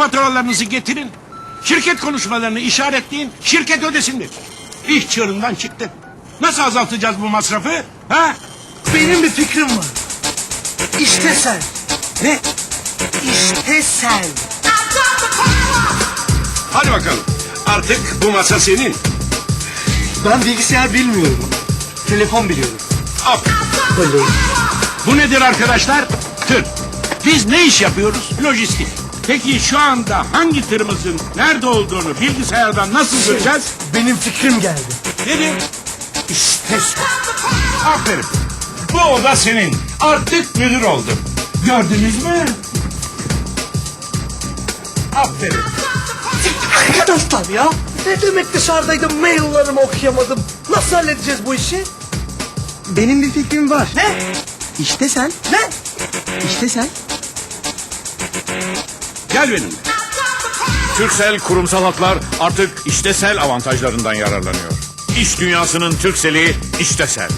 faturalarınızı getirin. Şirket konuşmalarını işaretleyin. Şirket ödesindir. İş çığırından çıktı. Nasıl azaltacağız bu masrafı? Ha? Benim bir fikrim var. İşte sen. Ne? İşte sen. Hadi bakalım. Artık bu masa senin. Ben bilgisayar bilmiyorum. Telefon biliyorum. Oley. Bu nedir arkadaşlar? Tır. Biz ne iş yapıyoruz? Lojistik. Peki şu anda hangi tırımızın nerede olduğunu bilgisayardan nasıl göreceğiz? Benim fikrim geldi. Nedir? İşte. Aferin. Bu oda senin. Artık müdür oldun. Gördünüz mü? Aferin. Arkadaşlar ya. Ne demek dışarıdaydım maillerimi okuyamadım. Nasıl halledeceğiz bu işi? Benim bir fikrim var. Ne? İşte sen, Ne? işte sen. Gel benimle. Türksel Kurumsal Hatlar artık iştesel avantajlarından yararlanıyor. İş dünyasının Türkseli iştesel.